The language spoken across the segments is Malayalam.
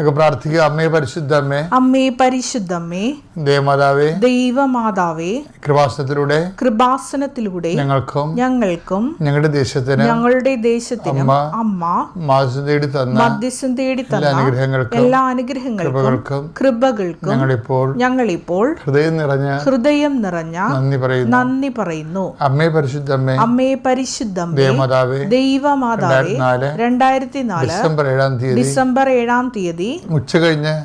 നമുക്ക് പ്രാർത്ഥിക്കുക. അമ്മേ പരിശുദ്ധ അമ്മേ പരിശുദ്ധമ്മേ. ദേവമാതാവേ. ദൈവമാതാവേ. കൃപാസനത്തിലൂടെ കൃപാസനത്തിലൂടെ ഞങ്ങൾക്കും ഞങ്ങൾക്കും ഞങ്ങളുടെ ദേശത്തിന് ഞങ്ങളുടെ ദേശത്തിനും അമ്മ മാസം തേടി തന്ന മധ്യസ്ഥം തേടി എല്ലാ തന്ന അനുഗ്രഹങ്ങൾക്കും എല്ലാ അനുഗ്രഹങ്ങൾക്കും കൃപകൾക്കും ഞങ്ങളിപ്പോൾ ഞങ്ങളിപ്പോൾ ഹൃദയം നിറഞ്ഞ ഹൃദയം നിറഞ്ഞ നന്ദി പറയുന്നു. നന്ദി പറയുന്നു. അമ്മേ പരിശുദ്ധമ്മേ. അമ്മേ പരിശുദ്ധമ്മേ. ദേവമാതാവേ ദൈവമാതാവേ രണ്ടായിരത്തി നാല് ഡിസംബർ ഏഴാം തീയതി ഡിസംബർ ഏഴാം തീയതി 우리. 우체가 어, 있네.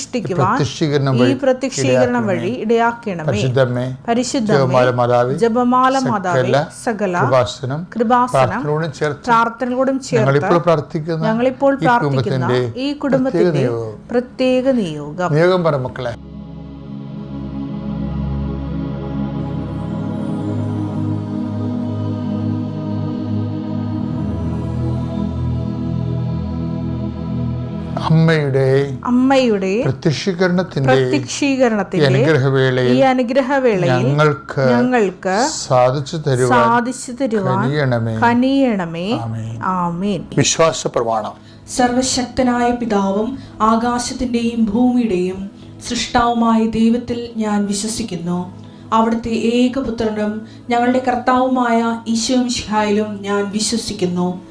പ്രതിഷ്ഠിക്കുവാൻ ഈ പ്രത്യക്ഷീകരണം വഴി ഇടയാക്കണമേ. പരിശുദ്ധമേ ജപമാല മാതാവേ സകല കൃപാസനം പ്രാർത്ഥനകളോടും ചേർത്ത് ഞങ്ങളിപ്പോൾ പ്രാർത്ഥിക്കുന്ന ഈ കുടുംബത്തിന്റെ. പ്രത്യേക നിയോഗം. നിയോഗം പറ മക്കളെ. അമ്മയുടെ അമ്മയുടെ പ്രത്യക്ഷീകരണത്തിന്റെ പ്രത്യക്ഷീകരണത്തിന്റെ അനുഗ്രഹവേളയിൽ ഈ അനുഗ്രഹവേളയിൽ ഞങ്ങൾക്ക് ഞങ്ങൾക്ക് സാധിച്ചു തരുവാൻ സാധിച്ചു തരുവാൻ കനിയണമേ. കനിയണമേ. ആമേൻ. വിശ്വാസ പ്രമാണം. സർവശക്തനായ പിതാവും ആകാശത്തിന്റെയും ഭൂമിയുടെയും സൃഷ്ടാവുമായ ദൈവത്തിൽ ഞാൻ വിശ്വസിക്കുന്നു. അവിടുത്തെ ഏകപുത്രനും ഞങ്ങളുടെ കർത്താവുമായ ഈശോമിഷിഹായിലും ഞാൻ വിശ്വസിക്കുന്നു.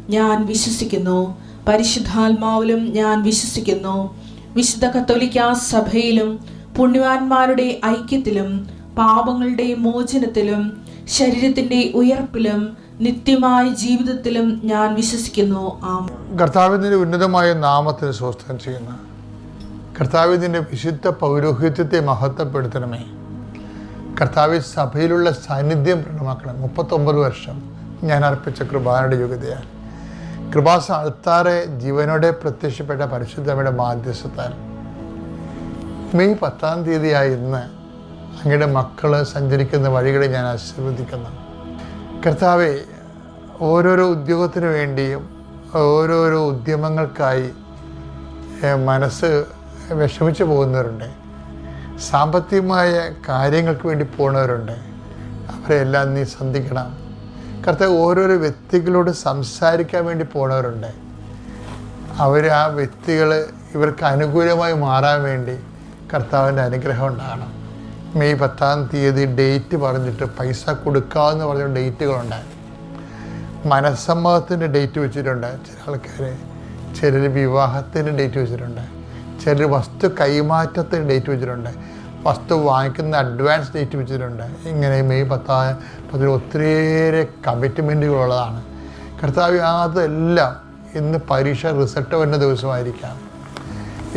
ഞാൻ വിശ്വസിക്കുന്നു. പരിശുദ്ധാത്മാവിലും ഞാൻ വിശ്വസിക്കുന്നു. വിശുദ്ധ കത്തോലിക്ക സഭയിലും പുണ്യവാന്മാരുടെ ഐക്യത്തിലും പാപങ്ങളുടെ മോചനത്തിലും ശരീരത്തിന്റെ ഉയർപ്പിലും നിത്യമായ ജീവിതത്തിലും ഞാൻ വിശ്വസിക്കുന്നു. ആം കർത്താവിന്റെ ഉന്നതമായ നാമത്തിന് സ്വസ്ഥം ചെയ്യുന്ന കർത്താവിന്റെ വിശുദ്ധ പൗരോഹിത്യത്തെ മഹത്വപ്പെടുത്തണമേ. കർത്താവ് സഭയിലുള്ള സാന്നിധ്യം പ്രകടമാക്കണം. മുപ്പത്തൊമ്പത് വർഷം ഞാൻ അർപ്പിച്ച കൃപാനയുടെ യോഗ്യതയാൽ. കൃപാസ അൾത്താറെ ജീവനോടെ പ്രത്യക്ഷപ്പെട്ട പരിശുദ്ധമ്മയുടെ മാധ്യസ്ഥത്താൽ. മെയ് പത്താം തീയതിയായ ഇന്ന് അങ്ങയുടെ മക്കൾ സഞ്ചരിക്കുന്ന വഴികളെ ഞാൻ ആശീർവദിക്കുന്നു. കർത്താവെ ഓരോരോ ഉദ്യോഗത്തിന് വേണ്ടിയും ഓരോരോ ഉദ്യമങ്ങൾക്കായി മനസ്സ് വിഷമിച്ചു പോകുന്നവരുണ്ട്. സാമ്പത്തികമായ കാര്യങ്ങൾക്ക് വേണ്ടി പോകുന്നവരുണ്ട് അവരെല്ലാം നീ സന്ധിക്കണം. കർത്താവ് ഓരോരോ വ്യക്തികളോട് സംസാരിക്കാൻ വേണ്ടി പോണവരുണ്ട്. അവർ ആ വ്യക്തികൾ ഇവർക്ക് അനുകൂലമായി മാറാൻ വേണ്ടി കർത്താവിന്റെ അനുഗ്രഹം ഉണ്ടാകണം. മെയ് പത്താം തീയതി ഡേറ്റ് പറഞ്ഞിട്ട് പൈസ കൊടുക്കാമെന്ന് പറഞ്ഞ ഡേറ്റുകളുണ്ട്. മനസ്സമ്മതത്തിന്റെ ഡേറ്റ് വെച്ചിട്ടുണ്ട്. ചില ആൾക്കാർ ചിലർ വിവാഹത്തിന്റെ ഡേറ്റ് വെച്ചിട്ടുണ്ട്. ചിലർ വസ്തു കൈമാറ്റത്തിന് ഡേറ്റ് വെച്ചിട്ടുണ്ട്. വസ്തു വാങ്ങിക്കുന്ന അഡ്വാൻസ് ഡേറ്റ് വെച്ചിട്ടുണ്ട്. ഇങ്ങനെ മെയ് പത്താം പത്തിൽ ഒത്തിരിയേറെ കമ്മിറ്റ്മെന്റുകളുള്ളതാണ് കർത്താവ് അതെല്ലാം ഇന്ന് പരീക്ഷ റിസൾട്ട് വരുന്ന ദിവസമായിരിക്കാം.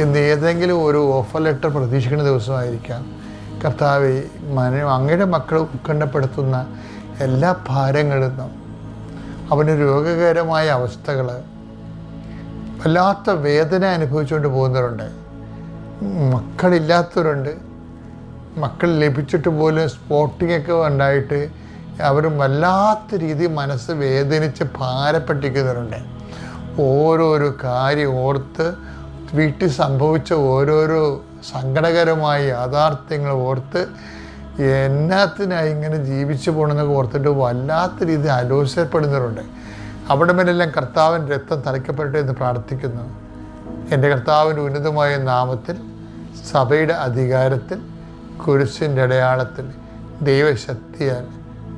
ഇന്ന് ഏതെങ്കിലും ഒരു ഓഫർ ലെറ്റർ പ്രതീക്ഷിക്കുന്ന ദിവസമായിരിക്കാം. കർത്താവ് മന അങ്ങയുടെ മക്കൾ ഉത്കണ്ഠപ്പെടുത്തുന്ന എല്ലാ ഭാരങ്ങളിൽ നിന്നും അവന് രോഗകരമായ അവസ്ഥകൾ വല്ലാത്ത വേദന അനുഭവിച്ചുകൊണ്ട് പോകുന്നവരുണ്ട്. മക്കളില്ലാത്തവരുണ്ട്. മക്കൾ ലഭിച്ചിട്ട് പോലും സ്പോട്ടിംഗ് ഒക്കെ ഉണ്ടായിട്ട് അവർ വല്ലാത്ത രീതിയിൽ മനസ്സ് വേദനിച്ച് ഭാരപ്പെട്ടിരിക്കുന്നവരുണ്ട്. ഓരോരോ കാര്യം ഓർത്ത് വീട്ടിൽ സംഭവിച്ച ഓരോരോ സങ്കടകരമായ യാഥാർത്ഥ്യങ്ങൾ ഓർത്ത് എന്നാത്തിനായി ഇങ്ങനെ ജീവിച്ചു പോകണമെന്നൊക്കെ ഓർത്തിട്ട് വല്ലാത്ത രീതിയിൽ ആലോചനപ്പെടുന്നവരുണ്ട് അവിടെ മേലെല്ലാം കർത്താവിൻ രക്തം തലയ്ക്കപ്പെടട്ടെ എന്ന് പ്രാർത്ഥിക്കുന്നു. എന്റെ കർത്താവിന്റെ ഉന്നതമായ നാമത്തിൽ സഭയുടെ അധികാരത്തിൽ കുരിശിന്റെ അടയാളത്തിൽ ദൈവശക്തിയാൽ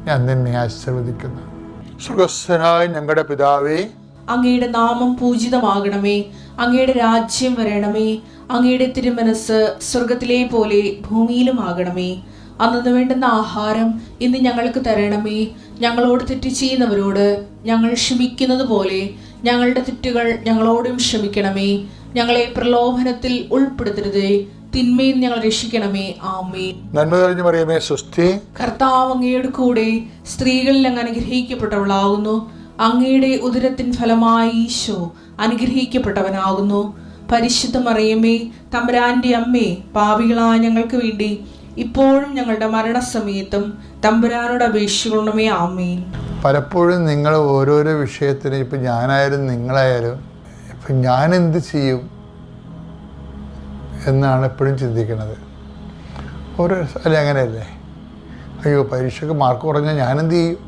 ഞാൻ നിന്നെ ആശീർവദിക്കുന്നു. സുഖസ്ഥനായ ഞങ്ങളുടെ പിതാവേ അങ്ങയുടെ നാമം പൂജിതമാകണമേ. അങ്ങയുടെ രാജ്യം വരണമേ. അങ്ങയുടെ തിരുമനസ് സ്വർഗത്തിലെ പോലെ ഭൂമിയിലും ആകണമേ. അന്നു വേണ്ടുന്ന ആഹാരം ഇന്ന് ഞങ്ങൾക്ക് തരണമേ. ഞങ്ങളോട് തെറ്റ് ചെയ്യുന്നവരോട് ഞങ്ങൾ ക്ഷമിക്കുന്നത് പോലെ ഞങ്ങളുടെ തെറ്റുകൾ ഞങ്ങളോടും ക്ഷമിക്കണമേ. ഞങ്ങളെ പ്രലോഭനത്തിൽ ഉൾപ്പെടുത്തരുതേ. തിന്മയിൽ ഞങ്ങൾ രക്ഷിക്കണമേ. ആമേ നന്മ തെളിഞ്ഞു പറയുമേ സുസ്ഥി കർത്താവ് അങ്ങയുടെ കൂടെ സ്ത്രീകളിൽ അങ്ങ് അനുഗ്രഹിക്കപ്പെട്ടവളാകുന്നു. അങ്ങയുടെ ഉദരത്തിൻ ഫലമായി ഈശോ അനുഗ്രഹിക്കപ്പെട്ടവനാകുന്നു. പരിശുദ്ധ മറിയമ്മേ തമ്പുരാന്റെ അമ്മേ പാവികളായ ഞങ്ങൾക്ക് വേണ്ടി ഇപ്പോഴും ഞങ്ങളുടെ മരണസമയത്തും തമ്പുരാനോട് അപേക്ഷിക്കണമേ. ആമേൻ. പലപ്പോഴും നിങ്ങൾ ഓരോരോ വിഷയത്തിന് ഇപ്പം ഞാനായാലും നിങ്ങളായാലും ഇപ്പം ഞാൻ എന്ത് ചെയ്യും? എന്നാണ് എപ്പോഴും ചിന്തിക്കുന്നത്. ഓരോ അല്ലെ അങ്ങനെയല്ലേ? അയ്യോ പരീക്ഷയ്ക്ക് മാർക്ക് കുറഞ്ഞാൽ ഞാനെന്ത് ചെയ്യും?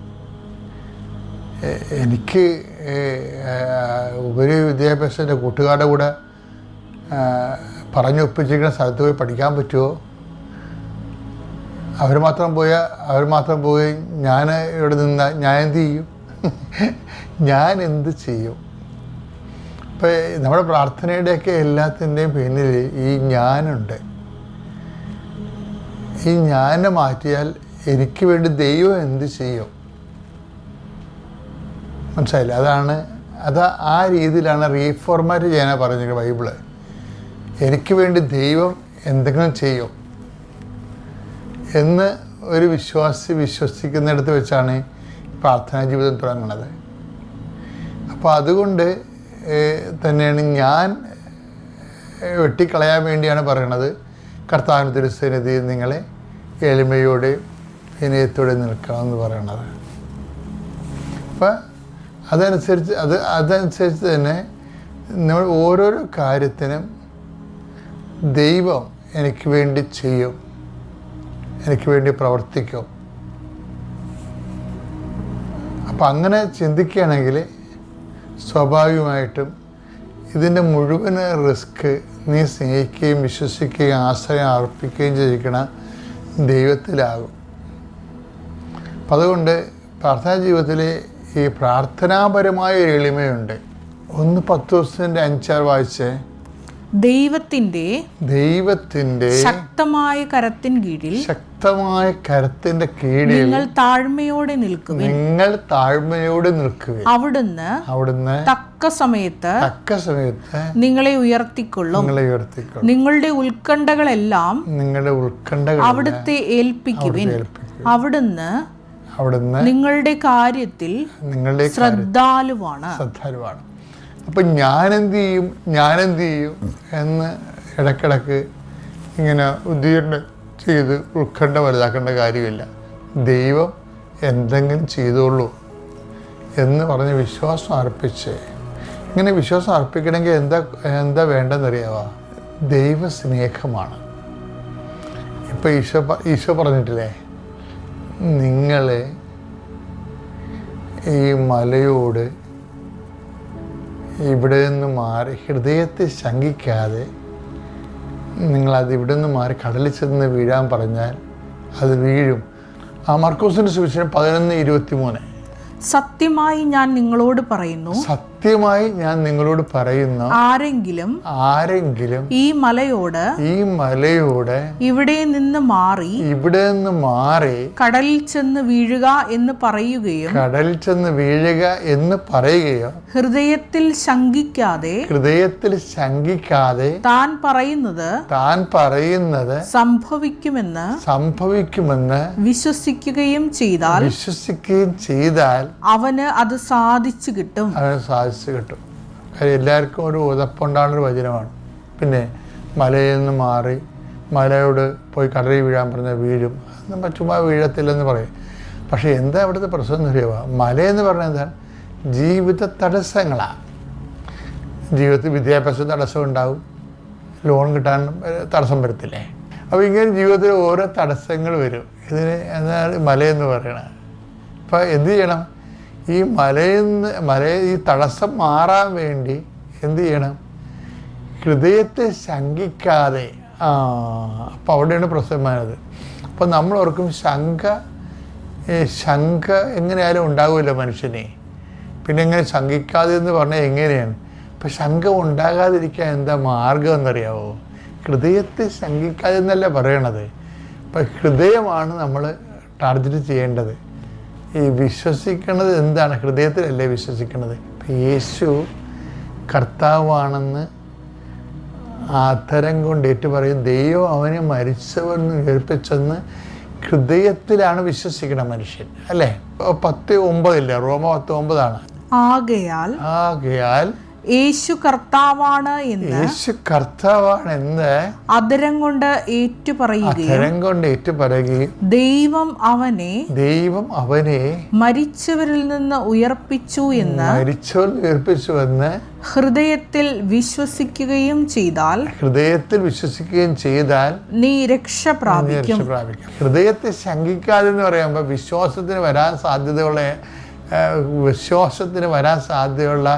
എനിക്ക് ഉപരി വിദ്യാഭ്യാസം എന്റെ കൂട്ടുകാരുടെ കൂടെ പറഞ്ഞൊപ്പിച്ചിരിക്കുന്ന സ്ഥലത്ത് പോയി പഠിക്കാൻ പറ്റുമോ അവർ മാത്രം പോയാൽ അവർ മാത്രം പോയി ഞാൻ ഇവിടെ നിന്ന ഞാൻ എന്ത് ചെയ്യും? ഞാൻ എന്ത് ചെയ്യും? ഇപ്പം നമ്മുടെ പ്രാർത്ഥനയുടെയൊക്കെ എല്ലാത്തിന്റെയും പിന്നിൽ ഈ ഞാനുണ്ട്. ഈ ഞാനെ മാറ്റിയാൽ എനിക്ക് വേണ്ടി ദൈവം എന്ത് ചെയ്യും? മനസ്സിലായില്ല? അതാണ് അത് ആ രീതിയിലാണ് റീഫോർമാറ്റ് ചെയ്യാനാണ് പറഞ്ഞത് ബൈബിൾ. എനിക്ക് വേണ്ടി ദൈവം എന്തെങ്കിലും ചെയ്യും എന്ന് ഒരു വിശ്വാസി വിശ്വസിക്കുന്നിടത്ത് വെച്ചാണ് പ്രാർത്ഥനാ ജീവിതം തുടങ്ങുന്നത് അപ്പോൾ അതുകൊണ്ട് തന്നെയാണ് ഞാൻ വെട്ടിക്കളയാൻ വേണ്ടിയാണ് പറയണത്. കർത്താവിന് തിരുസന്നിധിയിൽ നിങ്ങളെ എളിമയോടെ വിനയത്തോടെ നിൽക്കണം എന്ന് പറയണത്. അപ്പം അതനുസരിച്ച് അത് അതനുസരിച്ച് തന്നെ നമ്മൾ ഓരോരോ കാര്യത്തിനും ദൈവം എനിക്ക് വേണ്ടി ചെയ്യും. എനിക്ക് വേണ്ടി പ്രവർത്തിക്കും. അപ്പം അങ്ങനെ ചിന്തിക്കുകയാണെങ്കിൽ സ്വാഭാവികമായിട്ടും ഇതിന്റെ മുഴുവൻ റിസ്ക് നീ സ്നേഹിക്കുകയും വിശ്വസിക്കുകയും ആശ്രയം അർപ്പിക്കുകയും ചെയ്യിക്കണ ദൈവത്തിലാകും. അപ്പം അതുകൊണ്ട് പ്രാർത്ഥനാ ജീവിതത്തിൽ ഈ പ്രാർത്ഥനാപരമായ ഒരു എളിമയുണ്ട്. ഒന്ന് പത്ത് ദിവസത്തിന്റെ അഞ്ചാറ് വായിച്ചേ. ദൈവത്തിന്റെ ദൈവത്തിന്റെ ശക്തമായ കരത്തിൻ കീഴിൽ ശക്തമായ കരത്തിന്റെ കീഴിൽ നിങ്ങൾ താഴ്മയോടെ നിൽക്കുക നിങ്ങൾ താഴ്മയോടെ നിൽക്കുക അവിടുന്ന് അവിടുന്ന് തക്ക സമയത്ത് തക്ക സമയത്ത് നിങ്ങളെ ഉയർത്തിക്കൊള്ളും. നിങ്ങളെ ഉയർത്തിക്കൊള്ളും. നിങ്ങളുടെ ഉത്കണ്ഠകളെല്ലാം നിങ്ങളുടെ ഉത്കണ്ഠകൾ അവിടുത്തെ ഏൽപ്പിക്കുവിൻ. ഏൽപ്പിക്കും അവിടുന്ന് അവിടുന്ന് നിങ്ങളുടെ കാര്യത്തിൽ നിങ്ങളുടെ ശ്രദ്ധാലുവാണ്. ശ്രദ്ധാലുവാണ്. അപ്പം ഞാനെന്ത് ചെയ്യും ഞാനെന്ത് ചെയ്യും എന്ന് ഇടക്കിടക്ക് ഇങ്ങനെ ഉദ്ദീരണം ചെയ്ത് ഉത്കണ്ഠ വലുതാക്കേണ്ട കാര്യമില്ല. ദൈവം എന്തെങ്കിലും ചെയ്തോളൂ എന്ന് പറഞ്ഞ് വിശ്വാസം അർപ്പിച്ച്. ഇങ്ങനെ വിശ്വാസം അർപ്പിക്കണമെങ്കിൽ എന്താ എന്താ വേണ്ടെന്നറിയാവോ ദൈവസ്നേഹമാണ്. ഇപ്പം ഈശോ ഈശോ പറഞ്ഞിട്ടില്ലേ? നിങ്ങൾ ഈ മലയോട് ഇവിടെ നിന്ന് മാറി ഹൃദയത്തെ ശങ്കിക്കാതെ നിങ്ങളത് ഇവിടെ നിന്ന് മാറി കടലിൽ ചെന്ന് വീഴാൻ പറഞ്ഞാൽ അത് വീഴും. ആ മർക്കോസിന്റെ സുവിശേഷം പതിനൊന്ന് ഇരുപത്തി മൂന്ന് സത്യമായി ഞാൻ നിങ്ങളോട് പറയുന്നു. സത്യമായി ഞാൻ നിങ്ങളോട് പറയുന്ന ആരെങ്കിലും ആരെങ്കിലും ഈ മലയോട് ഈ മലയോട് ഇവിടെ നിന്ന് മാറി ഇവിടെ നിന്ന് മാറി കടലിൽ ചെന്ന് വീഴുക എന്ന് പറയുകയും കടലിൽ ചെന്ന് വീഴുക എന്ന് പറയുകയും ഹൃദയത്തിൽ ശങ്കിക്കാതെ ഹൃദയത്തിൽ ശങ്കിക്കാതെ താൻ പറയുന്നത് താൻ പറയുന്നത് സംഭവിക്കുമെന്ന് സംഭവിക്കുമെന്ന് വിശ്വസിക്കുകയും ചെയ്താൽ വിശ്വസിക്കുകയും ചെയ്താൽ അവന് അത് സാധിച്ചു കിട്ടും. അവന് സാധിച്ചു കിട്ടും. കാര്യം എല്ലാവർക്കും ഒരു ഉതപ്പുണ്ടാകുന്നൊരു വചനമാണ്. പിന്നെ മലയിൽ നിന്ന് മാറി മലയോട് പോയി കടലിൽ വീഴാൻ പറഞ്ഞാൽ വീഴും. അതൊന്നും നമ്മ ചുമ്മാ വീഴത്തില്ലെന്ന് പറയും. പക്ഷേ എന്താ അവിടുത്തെ പ്രശ്നം എന്ന് അറിയുക മലയെന്ന് പറഞ്ഞാൽ എന്താണ്? ജീവിത തടസ്സങ്ങളാണ് ജീവിതത്തിൽ വിദ്യാഭ്യാസ തടസ്സം ഉണ്ടാവും. ലോൺ കിട്ടാൻ തടസ്സം വരത്തില്ലേ? അപ്പോൾ ഇങ്ങനെ ജീവിതത്തിൽ ഓരോ തടസ്സങ്ങൾ വരും. ഇതിന് എന്നാൽ മലയെന്ന് പറയണത്? അപ്പോൾ എന്ത് ചെയ്യണം? ഈ മലയിൽ നിന്ന് മല ഈ തടസ്സം മാറാൻ വേണ്ടി എന്ത് ചെയ്യണം? ഹൃദയത്തെ ശങ്കിക്കാതെ. ആ അപ്പോൾ അവിടെയാണ് പ്രസവമായത്. അപ്പോൾ നമ്മൾ ഓർക്കും ശങ്ക ശങ്ക എങ്ങനെയായാലും ഉണ്ടാവില്ല മനുഷ്യനെ. പിന്നെ എങ്ങനെ ശങ്കിക്കാതെ എന്ന് പറഞ്ഞാൽ എങ്ങനെയാണ്? ഇപ്പം ശങ്ക ഉണ്ടാകാതിരിക്കാൻ എന്താ മാർഗം എന്നറിയാവോ? ഹൃദയത്തെ ശങ്കിക്കാതെ എന്നല്ല പറയണത്. ഇപ്പം ഹൃദയമാണ് നമ്മൾ ടാർഗറ്റ് ചെയ്യേണ്ടത്. ഈ വിശ്വസിക്കുന്നത് എന്താണ്? ഹൃദയത്തിലല്ലേ വിശ്വസിക്കുന്നത് യേശു കർത്താവാണെന്ന് ആധരം കൊണ്ട് ഏറ്റു പറയും ദൈവം അവനെ മരിച്ചവെന്ന് ഉയർപ്പിച്ചെന്ന് ഹൃദയത്തിലാണ് വിശ്വസിക്കുന്ന മനുഷ്യൻ. അല്ലേ? പത്ത് ഒമ്പതില്ലേ? റോമ പത്ത് ഒമ്പതാണ്. ആകയാൽ ആകയാൽ യേശു കർത്താവാണ് എന്ന് യേശു കർത്താവാണെന്ന് അതരം കൊണ്ട് ഏറ്റുപറയുകയും അധരം കൊണ്ട് ഏറ്റു പറയുകയും ദൈവം അവനെ ദൈവം അവനെ മരിച്ചവരിൽ നിന്ന് ഉയർപ്പിച്ചു എന്ന് ഉയർപ്പിച്ചു എന്ന് ഹൃദയത്തിൽ വിശ്വസിക്കുകയും ചെയ്താൽ ഹൃദയത്തിൽ വിശ്വസിക്കുകയും ചെയ്താൽ നീ രക്ഷ പ്രാപിക്കും. ഹൃദയത്തെ ശങ്കിക്കാതെ എന്ന് പറയുമ്പോൾ വിശ്വാസത്തിന് വരാൻ സാധ്യതയുള്ള വിശ്വാസത്തിന് വരാൻ സാധ്യതയുള്ള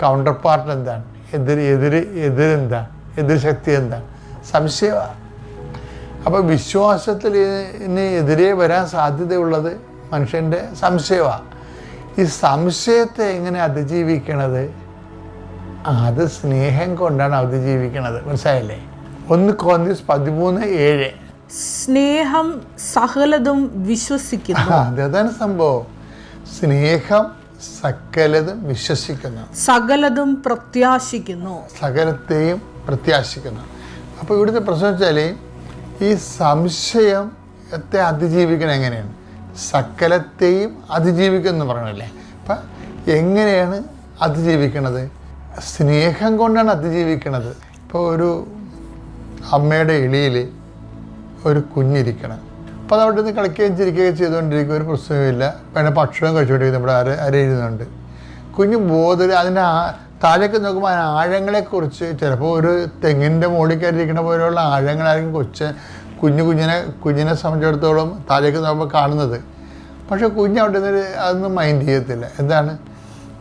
കൗണ്ടർ പാർട്ട് എന്താണ് എതിര് എതിര് എതിരെന്താ എതിർ ശക്തി എന്താണ്? സംശയമാണ് അപ്പോൾ വിശ്വാസത്തിൽ എതിരെ വരാൻ സാധ്യതയുള്ളത് മനുഷ്യന്റെ സംശയമാണ് ഈ സംശയത്തെ എങ്ങനെ അതിജീവിക്കണത്? അത് സ്നേഹം കൊണ്ടാണ് അതിജീവിക്കണത്. മനസ്സിലായില്ലേ? ഒന്ന് കോന്തിസ് പതിമൂന്ന് ഏഴ്. സ്നേഹം സഹലതും വിശ്വസിക്കുന്നു. അതാണ് സംഭവം? സ്നേഹം സകലതും വിശ്വസിക്കുന്നു. സകലതും പ്രത്യാശിക്കുന്നു. സകലത്തെയും പ്രത്യാശിക്കുന്നു. അപ്പോൾ ഇവിടുത്തെ പ്രശ്നം വെച്ചാൽ ഈ സംശയത്തെ അതിജീവിക്കണം എങ്ങനെയാണ്? സകലത്തെയും അതിജീവിക്കുന്നു എന്ന് പറയണല്ലേ? അപ്പം എങ്ങനെയാണ് അതിജീവിക്കണത്? സ്നേഹം കൊണ്ടാണ് അതിജീവിക്കണത്. ഇപ്പോൾ ഒരു അമ്മയുടെ എളിയിൽ ഒരു കുഞ്ഞിരിക്കണം. അപ്പോൾ അത് അവിടെ നിന്ന് കളിക്കുകയും ചിരിക്കുകയും ചെയ്തുകൊണ്ടിരിക്കുക ഒരു പ്രശ്നവുമില്ല. പിന്നെ ഭക്ഷണം കഴിച്ചുകൊണ്ടിരിക്കും. നമ്മുടെ അര അരയിരുന്നുണ്ട് കുഞ്ഞു ബോധം അതിന്റെ ആ- താഴേക്ക് നോക്കുമ്പോൾ അതിന് ആഴങ്ങളെക്കുറിച്ച് ചിലപ്പോൾ ഒരു തെങ്ങിന്റെ മുകളിൽ കയറിയിരിക്കുന്ന പോലെയുള്ള ആഴങ്ങളായിരിക്കും കൊച്ച് കുഞ്ഞു കുഞ്ഞിനെ കുഞ്ഞിനെ സംബന്ധിച്ചിടത്തോളം താഴേക്ക് നോക്കുമ്പോൾ കാണുന്നത്. പക്ഷേ കുഞ്ഞ് അവിടെ നിന്ന് അതൊന്നും മൈൻഡ് ചെയ്യത്തില്ല. എന്താണ്?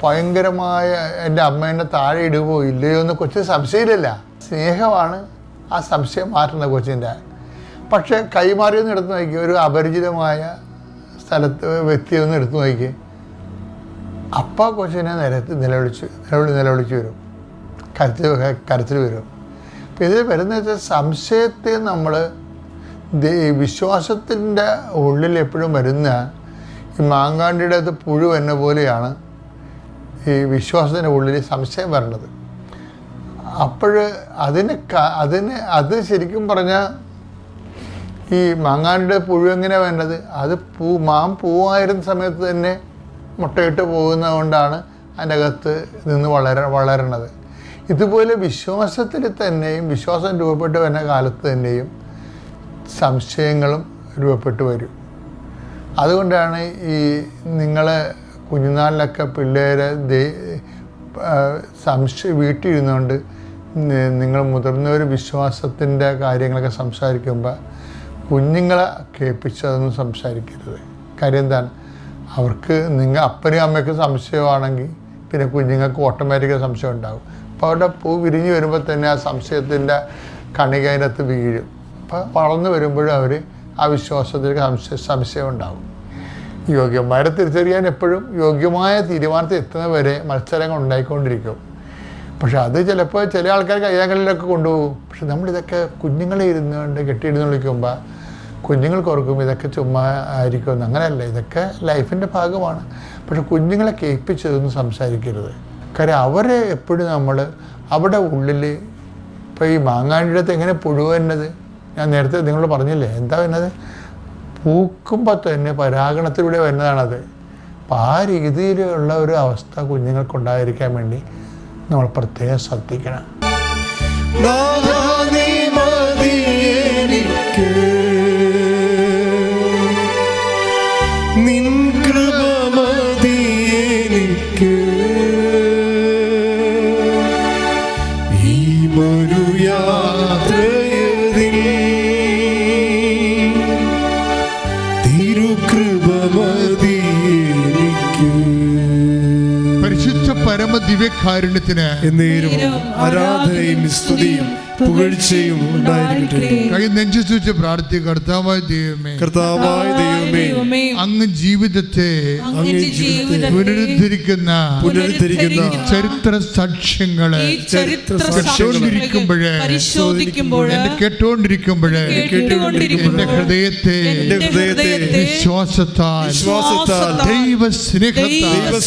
ഭയങ്കരമായ എന്റെ അമ്മേന്റെ താഴെ ഇടുകയോ ഇല്ലയോ എന്ന് കൊച്ചിന് സംശയമില്ല സ്നേഹമാണ് ആ സംശയം മാറ്റുന്നത് കൊച്ചിന്റെ പക്ഷേ കൈമാറിയൊന്ന് എടുത്ത് നോക്കി. ഒരു അപരിചിതമായ സ്ഥലത്ത് വ്യക്തിയെ ഒന്ന് എടുത്ത് നോക്കി. അപ്പ കൊച്ചിനെ നിലത്ത് നിലവിളിച്ച് നിലവിളി നിലവിളിച്ച് വരും. കരുത്തിൽ കരുത്തിൽ വരും. അപ്പം ഇതിൽ വരുന്ന വെച്ചാൽ സംശയത്തെ നമ്മൾ വിശ്വാസത്തിന്റെ ഉള്ളിൽ എപ്പോഴും വരുന്ന ഈ മാങ്കാണ്ടിയുടെ അത് പുഴു എന്ന പോലെയാണ് ഈ വിശ്വാസത്തിന്റെ ഉള്ളിൽ സംശയം വരേണ്ടത്. അപ്പോൾ അതിന് അതിന് അത് ശരിക്കും പറഞ്ഞാൽ ഈ മാങ്ങാടിന്റെ പുഴു വേണ്ടത്? അത് പൂ മാം പൂവായിരുന്ന സമയത്ത് തന്നെ മുട്ടയിട്ട് പോകുന്നത് കൊണ്ടാണ് അതിന്റെ അകത്ത് നിന്ന് വളര വളരണത്. ഇതുപോലെ വിശ്വാസത്തിൽ തന്നെയും വിശ്വാസം രൂപപ്പെട്ട് വരുന്ന കാലത്ത് തന്നെയും സംശയങ്ങളും രൂപപ്പെട്ട് വരും. അതുകൊണ്ടാണ് ഈ നിങ്ങൾ കുഞ്ഞുനാളിലൊക്കെ പിള്ളേരെ ദേ- സംശയ വീട്ടിലിരുന്നുകൊണ്ട് നിങ്ങൾ മുതിർന്നവർ വിശ്വാസത്തിന്റെ കാര്യങ്ങളൊക്കെ സംസാരിക്കുമ്പോൾ കുഞ്ഞുങ്ങളെ കേൾപ്പിച്ചതൊന്നും സംസാരിക്കരുത്. കാര്യം എന്താണ്? അവർക്ക് നിങ്ങൾ അപ്പനും അമ്മയ്ക്ക് സംശയമാണെങ്കിൽ പിന്നെ കുഞ്ഞുങ്ങൾക്ക് ഓട്ടോമാറ്റിക്കൽ സംശയം ഉണ്ടാകും. അപ്പോൾ അവരുടെ പൂ വിരിഞ്ഞ് വരുമ്പോൾ തന്നെ ആ സംശയത്തിന്റെ കണിക വീഴും. അപ്പോൾ വളർന്നു വരുമ്പോഴും അവർ ആ വിശ്വാസത്തിലേക്ക് സംശയ സംശയം ഉണ്ടാകും. യോഗ്യന്മാരെ തിരിച്ചറിയാൻ എപ്പോഴും യോഗ്യമായ തീരുമാനത്തിൽ എത്തുന്നവരെ മത്സരങ്ങൾ ഉണ്ടായിക്കൊണ്ടിരിക്കും. പക്ഷെ അത് ചിലപ്പോൾ ചില ആൾക്കാർ കയ്യാങ്കളിലൊക്കെ കൊണ്ടുപോകും. പക്ഷെ നമ്മളിതൊക്കെ കുഞ്ഞുങ്ങളെ ഇരുന്നുകൊണ്ട് കെട്ടിയിരുന്ന് വിളിക്കുമ്പോൾ കുഞ്ഞുങ്ങൾക്ക് ഓർക്കും ഇതൊക്കെ ചുമ്മാ ആയിരിക്കുമെന്ന്. അങ്ങനെയല്ല ഇതൊക്കെ ലൈഫിന്റെ ഭാഗമാണ്. പക്ഷെ കുഞ്ഞുങ്ങളെ കേൾപ്പിച്ചതൊന്നും സംസാരിക്കരുത്. കാര്യം അവരെ എപ്പോഴും നമ്മൾ അവിടെ ഉള്ളിൽ ഇപ്പോൾ ഈ മാങ്ങാണ്ടിടത്ത് എങ്ങനെ പുഴുവന്നത് ഞാൻ നേരത്തെ നിങ്ങൾ പറഞ്ഞില്ലേ? എന്താ വരുന്നത്? പൂക്കുമ്പോൾ തന്നെ പരാഗണത്തിലൂടെ വരുന്നതാണത്. അപ്പം ആ രീതിയിലുള്ള ഒരു അവസ്ഥ കുഞ്ഞുങ്ങൾക്കുണ്ടായിരിക്കാൻ വേണ്ടി നമ്മൾ പ്രത്യേകം ശ്രദ്ധിക്കണം. എനിക്ക്. പരിശുദ്ധ പരമ ദിവ്യകാരുണ്യത്തിന് എന്നേരും ആരാധനയും സ്തുതിയും പുകഴ്ചയും ഉണ്ടായിരിക്കട്ടെ. കൈ നെഞ്ചു പ്രാർത്ഥിക്കുക. കർത്താവായ ദൈവമേ. കർത്താവായ ദൈവമേ അങ്ങ് ജീവിതത്തെ പുനരുദ്ധരിക്കുന്ന പുനരുദ്ധരിക്കുന്ന ചരിത്ര സാക്ഷ്യങ്ങളെ കേട്ടോണ്ടിരിക്കുമ്പോഴേ എന്നെ കേട്ടുകൊണ്ടിരിക്കുമ്പോഴേ എന്റെ ഹൃദയത്തെ ഹൃദയത്തെ വിശ്വാസത്താൽ വിശ്വാസത്താൽ ദൈവ സ്നേഹത്താൽ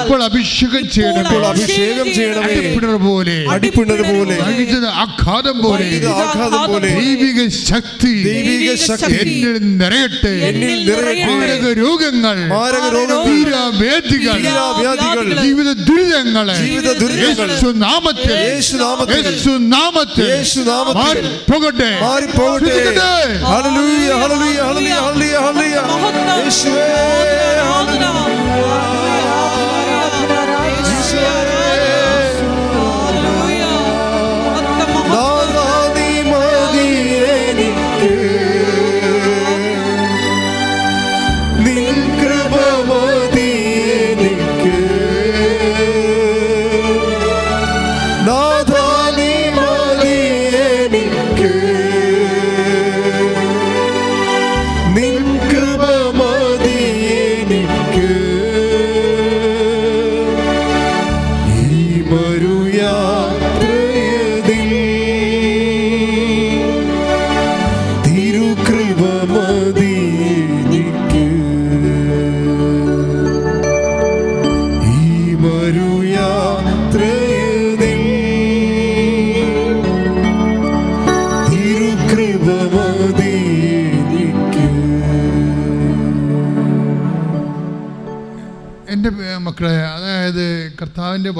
ഇപ്പോൾ അഭിഷേകം ചെയ്യണം അഭിഷേകം ചെയ്യണം അടിപ്പിണർ പോലെ അടിപ്പിണർ പോലെ ആഘാതം പോലെ ദൈവിക ശക്തി ദൈവിക ശക്തി എന്നിൽ നിറയട്ടെ. എന്നിൽ. മാരക രോഗങ്ങൾ മാരക രോഗങ്ങൾ ജീവിത ദുരിതങ്ങളെ ജീവിത ദുരിതങ്ങൾ യേശുനാമത്തിൽ യേശുനാമത്തിൽ യേശുനാമത്തിൽ നാമത്തിൽ യേശു നാമത്തിൽ യേശു നാമത്തിൽ മാറിപ്പോകട്ടെ മാറിപ്പോകട്ടെ. ഹല്ലേലൂയ ഹല്ലേലൂയ ഹല്ലേലൂയ ഹല്ലേലൂയ ഹല്ലേലൂയ. യേശുവേ. ഹല്ലേലൂയ.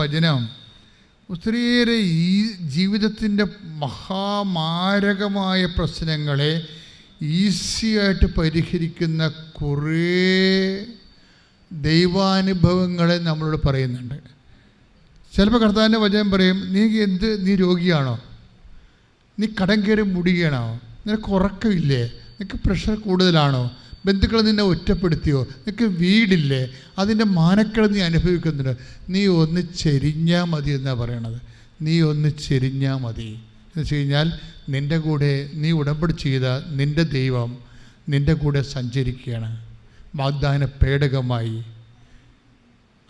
വചനം. ഒത്തിരിയേറെ ഈ ജീവിതത്തിന്റെ മഹാമാരകമായ പ്രശ്നങ്ങളെ ഈസിയായിട്ട് പരിഹരിക്കുന്ന കുറേ ദൈവാനുഭവങ്ങളെ നമ്മളോട് പറയുന്നുണ്ട്. ചിലപ്പോൾ കർത്താവിന്റെ വചനം പറയും നീ എന്ത് നീ രോഗിയാണോ? നീ കടം കയറി മുടിയണോ നിനക്ക് ഉറക്കമില്ലേ? നിനക്ക് പ്രഷർ കൂടുതലാണോ? ബന്ധുക്കൾ നിന്നെ ഒറ്റപ്പെടുത്തിയോ? നിനക്ക് വീടില്ലേ? അതിന്റെ മാനക്കൾ നീ അനുഭവിക്കുന്നുണ്ട്. നീ ഒന്ന് ചെരിഞ്ഞാൽ മതി എന്നാണ് പറയണത്. നീ ഒന്ന് ചെരിഞ്ഞാൽ മതി. എന്ന് വെച്ച് കഴിഞ്ഞാൽ നിന്റെ കൂടെ നീ ഉടമ്പടി ചെയ്ത നിന്റെ ദൈവം നിന്റെ കൂടെ സഞ്ചരിക്കുകയാണ്. വാഗ്ദാന പേടകമായി.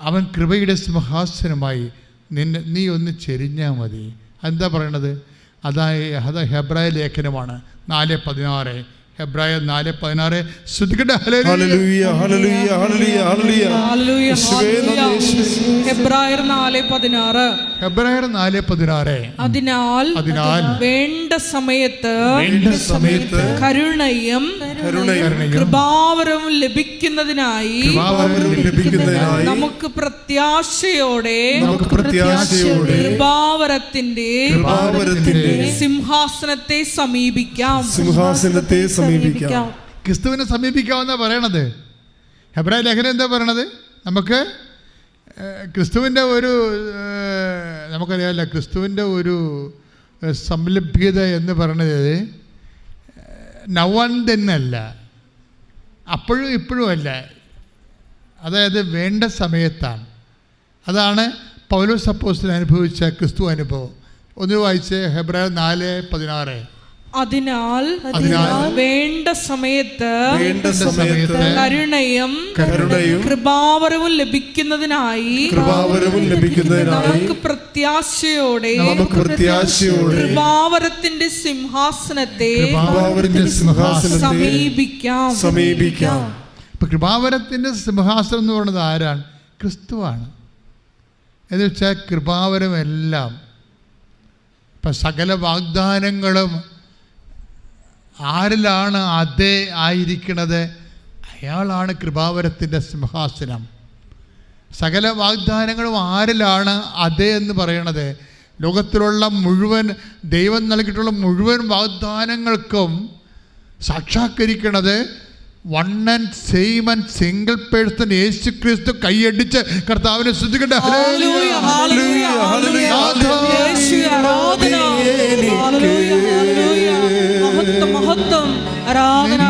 അവൻ കൃപയുടെ സിംഹാസനമായി നിന്നെ നീ ഒന്ന് ചെരിഞ്ഞാൽ മതി. എന്താ പറയണത്? അതായ അത് ഹെബ്രായ ലേഖനമാണ് നാല് പതിനാറ്. ഹെബ്രായ നാല് പതിനാറ് ഹല്ലേലൂയ. ഹല്ലേലൂയ ഹല്ലേലൂയ ഹല്ലേലൂയ ഹല്ലേലൂയ ഹല്ലേലൂയ, യേശുവേ നന്ദി, ഹല്ലേലൂയ. യേശുവേ. ഹെബ്രായർ നാല് പതിനാറ് ഹെബ്രായർ നാല് പതിനാറ് അതിനാൽ അതിനാൽ വേണ്ട സമയത്ത് വേണ്ട സമയത്ത് കരുണയും കരുണയും കൃപാവരവും ലഭിക്കുന്നതിനായി നമുക്ക് പ്രത്യാശയോടെ നമുക്ക് പ്രത്യാശയോടെ കൃപാവരത്തിന്റെ കൃപാവരത്തിന്റെ സിംഹാസനത്തെ സമീപിക്കാം സിംഹാസനത്തെ സമീപിക്കാം ക്രിസ്തുവിനെ സമീപിക്കാമെന്നാ പറയണത്. ഹെബ്രായ ലേഖനം എന്താ പറയണത്? നമുക്ക് ക്രിസ്തുവിന്റെ ഒരു നമുക്കറിയാമല്ല ക്രിസ്തുവിന്റെ ഒരു സംലഭ്യത എന്ന് പറയുന്നത് നവൺ തന്നല്ല അപ്പോഴും ഇപ്പോഴും അല്ല. അതായത് വേണ്ട സമയത്താണ്. അതാണ് പൗലോസ് അപ്പോസ്തലൻ അനുഭവിച്ച ക്രിസ്തു അനുഭവം. ഒന്ന് വായിച്ച് ഹെബ്രായ നാല് പതിനാറ്. അതിനാൽ അതിനാൽ വേണ്ട സമയത്ത് വേണ്ട സമയത്ത് കരുണയും കരുണയും കൃപാവരവും ലഭിക്കുന്നതിനായി കൃപാവരവും ലഭിക്കുന്നതിനായി നമുക്ക് പ്രത്യാശയോടെ നമുക്ക് പ്രത്യാശയോടെ കൃപാവരത്തിന്റെ സിംഹാസനത്തെ കൃപാവരത്തിന്റെ സിംഹാസനത്തെ സമീപിക്കാം. സമീപിക്കാം. ഇപ്പൊ കൃപാവരത്തിന്റെ സിംഹാസനം എന്ന് പറയുന്നത് ആരാണ്? ക്രിസ്തുവാണ്. എന്ന് വെച്ചാൽ കൃപാവരമെല്ലാം ഇപ്പം സകല വാഗ്ദാനങ്ങളും ആരിലാണ് അതേ ആയിരിക്കണത്? അയാളാണ് കൃപാവരത്തിന്റെ സിംഹാസനം. സകല വാഗ്ദാനങ്ങളും ആരിലാണ് അതേ എന്ന് പറയണത്? ലോകത്തിലുള്ള മുഴുവൻ ദൈവം നൽകിയിട്ടുള്ള മുഴുവൻ വാഗ്ദാനങ്ങൾക്കും സാക്ഷാത്കരിക്കണത് one and same and single person യേശു ക്രിസ്തു കൈയടിച്ച് കർത്താവിനെ ശ്രദ്ധിക്കട്ടെ hallelujah, hallelujah, hallelujah. മഹത്വം, മഹത്വം. ആരാധന,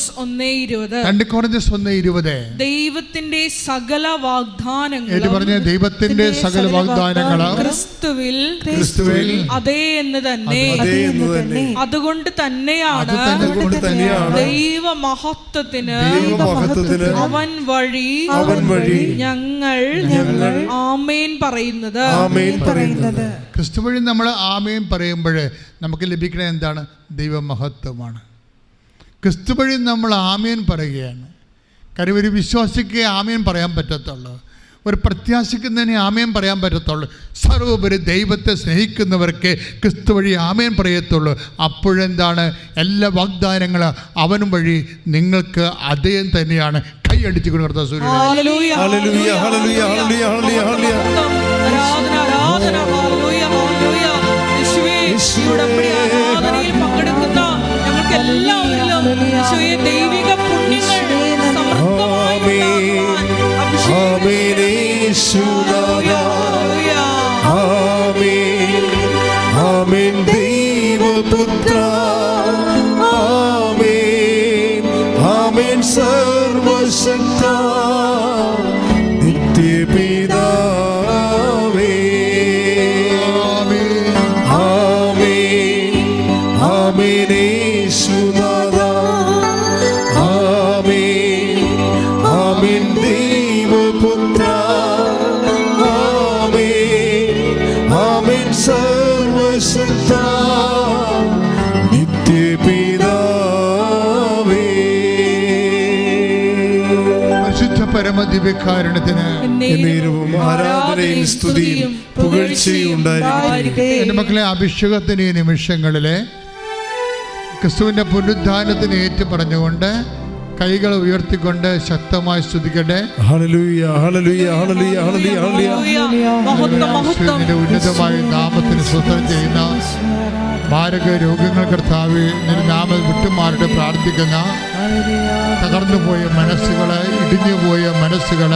കോറിന്തോസ് ഒന്നേ ഇരുപത്. രണ്ട് കോറിന്തോസ് ഒന്ന് ഇരുപത്. ദൈവത്തിന്റെ സകല വാഗ്ദാനങ്ങൾ വാഗ്ദാനങ്ങളും പറഞ്ഞ? ദൈവത്തിന്റെ സകല വാഗ്ദാനങ്ങൾ ക്രിസ്തുവിൽ ക്രിസ്തുവിൽ അതേ എന്ന് തന്നെ. അതേ അതുകൊണ്ട് തന്നെയാണ് ദൈവ മഹത്വത്തിന് അവൻ വഴി അവൻ വഴി ഞങ്ങൾ ആമേൻ പറയുന്നത്. ആമേൻ പറയുന്നത്. ക്രിസ്തു വഴി നമ്മൾ ആമയും പറയുമ്പോൾ നമുക്ക് ലഭിക്കണ എന്താണ്? ദൈവമഹത്വമാണ്. ക്രിസ്തു വഴി നമ്മൾ ആമേൻ പറയുകയാണ്. കാര്യം ഒരു വിശ്വാസിക്ക് ആമയൻ പറയാൻ പറ്റത്തുള്ളൂ. ഒരു പ്രത്യാശിക്കുന്നതിനെ ആമേൻ പറയാൻ പറ്റത്തുള്ളൂ. സർവോപരി ദൈവത്തെ സ്നേഹിക്കുന്നവർക്ക് ക്രിസ്തു വഴി ആമയൻ പറയത്തുള്ളൂ. അപ്പോഴെന്താണ്? എല്ലാ വാഗ്ദാനങ്ങളും അവനും വഴി നിങ്ങൾക്ക് അദ്ദേഹം തന്നെയാണ്. കൈയടിച്ചു കൊടുത്ത സൂര്യൻ ഹല്ലേലൂയ, ദൈവിക പുണ്യങ്ങൾ ആമേൻ. ദൈവപുത്ര. സർവശക്ത നിത്യപിതാവേ പരിശുദ്ധ പരമദിവ്യകാരണത്തിന് എന്നേരവും ആരാധനയും സ്തുതിയും പുകഴ്ചയും ഉണ്ടായിരിക്കട്ടെ. എന്റെ മക്കളെ അഭിഷേകത്തിന് ഈ നിമിഷങ്ങളിലെ ക്രിസ്തുവിന്റെ പുനരുദ്ധാനത്തിന് ഏറ്റു പറഞ്ഞുകൊണ്ട് കൈകൾ ഉയർത്തിക്കൊണ്ട് ശക്തമായി സ്തുതിക്കട്ടെ. ഉന്നതമായ നാമത്തിന് സ്വന്തം ചെയ്യുന്ന മാരക രോഗങ്ങൾ കർത്താവ് നാമ നാമം വിട്ടുമാറിട്ട് പ്രാർത്ഥിക്കുന്ന തകർന്നുപോയ മനസ്സുകളെ ഇടിഞ്ഞുപോയ മനസ്സുകൾ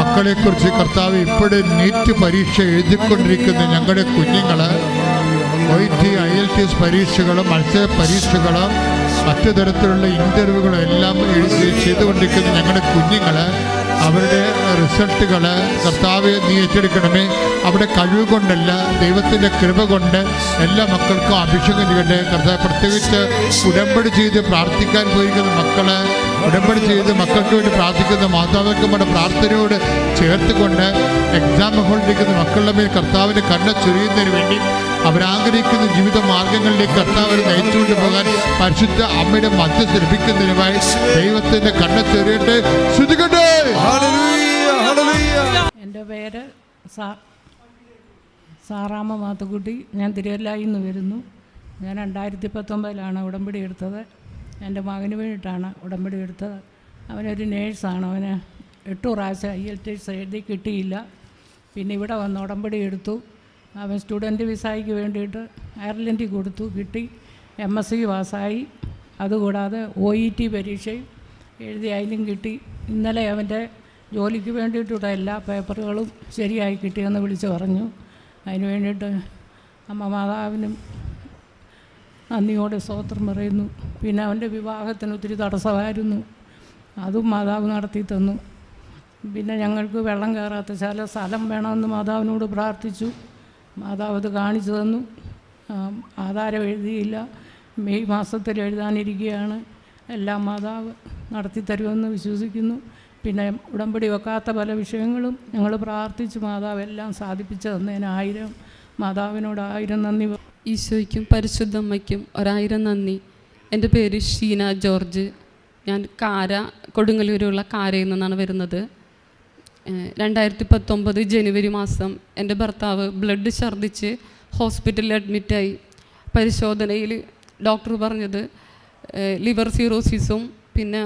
മക്കളെക്കുറിച്ച് കർത്താവ് ഇപ്പോഴും നീറ്റ് പരീക്ഷ എഴുതിക്കൊണ്ടിരിക്കുന്ന ഞങ്ങളുടെ കുഞ്ഞുങ്ങൾ O T I L T S പരീക്ഷകളും മത്സര പരീക്ഷകളും മറ്റു തരത്തിലുള്ള എഴുതി ചെയ്തുകൊണ്ടിരിക്കുന്ന ഞങ്ങളുടെ കുഞ്ഞുങ്ങൾ അവരുടെ റിസൾട്ടുകൾ കർത്താവ് നീ ഏറ്റെടുക്കണമേ. അവിടെ കഴിവ് കൊണ്ടല്ല ദൈവത്തിന്റെ കൃപ കൊണ്ട് എല്ലാ മക്കൾക്കും അഭിഷേകം ചെയ്യട്ടെ. കർത്താവ് പ്രത്യേകിച്ച് ഉടമ്പടി ചെയ്ത് പ്രാർത്ഥിക്കാൻ പോയിരിക്കുന്ന മക്കൾ ഉടമ്പടി ചെയ്ത് മക്കൾക്ക് വേണ്ടി പ്രാർത്ഥിക്കുന്ന മാതാപിതാക്കന്മാരുടെ പ്രാർത്ഥനയോട് ചേർത്തുകൊണ്ട് എക്സാം ഹോൾഡിരിക്കുന്ന മക്കളുടെ മേൽ കർത്താവിന്റെ കണ്ണ ചൊരിയുന്നതിന് വേണ്ടി അവരാഗ്രഹിക്കുന്ന ജീവിത മാർഗങ്ങളിലേക്ക് കർത്താവ് നയിച്ചുകൊണ്ട് പോകാൻ പരിശുദ്ധ അമ്മയുടെ മധ്യസ്ഥ ലഭിക്കുന്നതിനുമായി ദൈവത്തിന്റെ കണ്ണ് ചൊരിയട്ടെ ശ്രുതികട്ടെ ഹല്ലേലൂയ ഹല്ലേലൂയ എന്റെ പേര് സാറാമ സാറാമ്മ മാത്തുക്കുട്ടി. ഞാൻ തിരുവല്ലായിൽ നിന്ന് വരുന്നു. ഞാൻ രണ്ടായിരത്തി പത്തൊമ്പതിലാണ് ഉടമ്പടി എടുത്തത്. എന്റെ മകന് വേണ്ടിയിട്ടാണ് ഉടമ്പടി എടുത്തത്. അവനൊരു നേഴ്സാണ്. അവന് എട്ട് പ്രാവശ്യം ഐ എൽ ടി എഴുതി കിട്ടിയില്ല. പിന്നെ ഇവിടെ വന്ന് ഉടമ്പടി എടുത്തു. അവൻ സ്റ്റുഡന്റ് വിസയ്ക്ക് വേണ്ടിയിട്ട് അയർലൻഡിൽ കൊടുത്തു കിട്ടി. എം എസ് സി പാസ്സായി. അതുകൂടാതെ ഒ ഇ ടി പരീക്ഷയും എഴുതി അതിലും കിട്ടി. ഇന്നലെ അവന്റെ ജോലിക്ക് വേണ്ടിയിട്ടുള്ള എല്ലാ പേപ്പറുകളും ശരിയായി കിട്ടിയെന്ന് വിളിച്ച് പറഞ്ഞു. അതിന് വേണ്ടിയിട്ട് അമ്മ മാതാവിനും നന്ദിയോടെ സ്തോത്രം പറയുന്നു. പിന്നെ അവന്റെ വിവാഹത്തിന് ഒത്തിരി തടസ്സമായിരുന്നു. അതും മാതാവ് നടത്തി തന്നു. പിന്നെ ഞങ്ങൾക്ക് വെള്ളം കയറാത്ത ചില സ്ഥലം വേണമെന്ന് മാതാവിനോട് പ്രാർത്ഥിച്ചു. മാതാവ് അത് കാണിച്ചു തന്നു. ആധാരം എഴുതിയില്ല. മെയ് മാസത്തിൽ എഴുതാനിരിക്കുകയാണ് എല്ലാം മാതാവ് നടത്തി തരുമെന്ന് വിശ്വസിക്കുന്നു. പിന്നെ ഉടമ്പടി വെക്കാത്ത പല വിഷയങ്ങളും ഞങ്ങൾ പ്രാർത്ഥിച്ച് മാതാവ് എല്ലാം സാധിപ്പിച്ചു തന്നതിന് ആയിരം മാതാവിനോട് ആയിരം നന്ദി ഈശോയ്ക്കും പരിശുദ്ധമ്മയ്ക്കും ഒരായിരം നന്ദി. എന്റെ പേര് ഷീന ജോർജ്. ഞാൻ കാര കൊടുങ്ങല്ലൂരുള്ള കാരയിൽ നിന്നാണ് വരുന്നത്. രണ്ടായിരത്തി പത്തൊമ്പത് ജനുവരി മാസം എന്റെ ഭർത്താവ് ബ്ലഡ് ഛർദ്ദിച്ച് ഹോസ്പിറ്റലിൽ അഡ്മിറ്റായി പരിശോധനയിൽ ഡോക്ടർ പറഞ്ഞത് ലിവർ സീറോസിസും പിന്നെ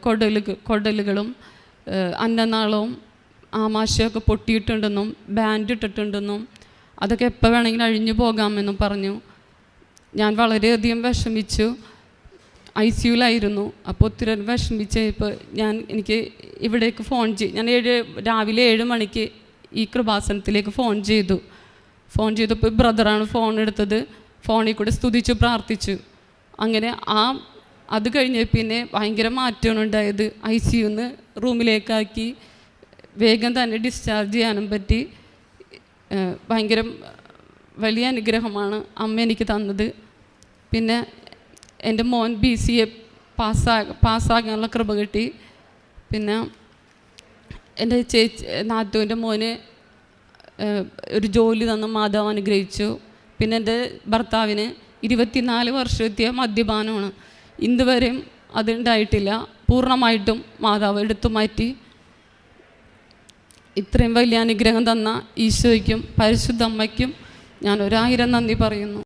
കൊടലുകൾ കൊടലുകളും അന്നനാളവും ആമാശയൊക്കെ പൊട്ടിയിട്ടുണ്ടെന്നും ബാൻഡ് ഇട്ടിട്ടുണ്ടെന്നും അതൊക്കെ എപ്പോൾ വേണമെങ്കിലും അഴിഞ്ഞു പോകാമെന്നും പറഞ്ഞു. ഞാൻ വളരെയധികം വിഷമിച്ചു. ഐ സിയുലായിരുന്നു അപ്പോൾ ഒത്തിരി വിഷമിച്ചപ്പോൾ ഞാൻ എനിക്ക് ഇവിടേക്ക് ഫോൺ ചെയ്തു ഞാൻ ഏഴ് രാവിലെ ഏഴ് മണിക്ക് ഈ കൃപാസനത്തിലേക്ക് ഫോൺ ചെയ്തു. ഫോൺ ചെയ്തപ്പോൾ ബ്രദറാണ് ഫോൺ എടുത്തത്. ഫോണിൽ കൂടെ സ്തുതിച്ചു പ്രാർത്ഥിച്ചു. അങ്ങനെ ആ അത് കഴിഞ്ഞ പിന്നെ ഭയങ്കര മാറ്റമാണ് ഉണ്ടായത്. ഐ സിയു നിന്ന് റൂമിലേക്കാക്കി വേഗം തന്നെ ഡിസ്ചാർജ് ചെയ്യാനും പറ്റി. ഭയങ്കര വലിയ അനുഗ്രഹമാണ് അമ്മ എനിക്ക് തന്നത്. പിന്നെ എന്റെ മോൻ ബി സി എ പാസ്സാ പാസ്സാകാനുള്ള കൃപ കിട്ടി. പിന്നെ എന്റെ ചേച്ചി നാത്തുവിന്റെ മോന് ഒരു ജോലി തന്ന മാതാവ് അനുഗ്രഹിച്ചു. പിന്നെ എന്റെ ഭർത്താവിന് ഇരുപത്തിനാല് വർഷത്തെ മദ്യപാനമാണ്. ഇന്നുവരെയും അതുണ്ടായിട്ടില്ല. പൂർണമായിട്ടും മാതാവ് എടുത്തു മാറ്റി. ഇത്രയും വലിയ അനുഗ്രഹം തന്ന ഈശോയ്ക്കും പരിശുദ്ധ അമ്മയ്ക്കും ഞാൻ ഒരായിരം നന്ദി പറയുന്നു.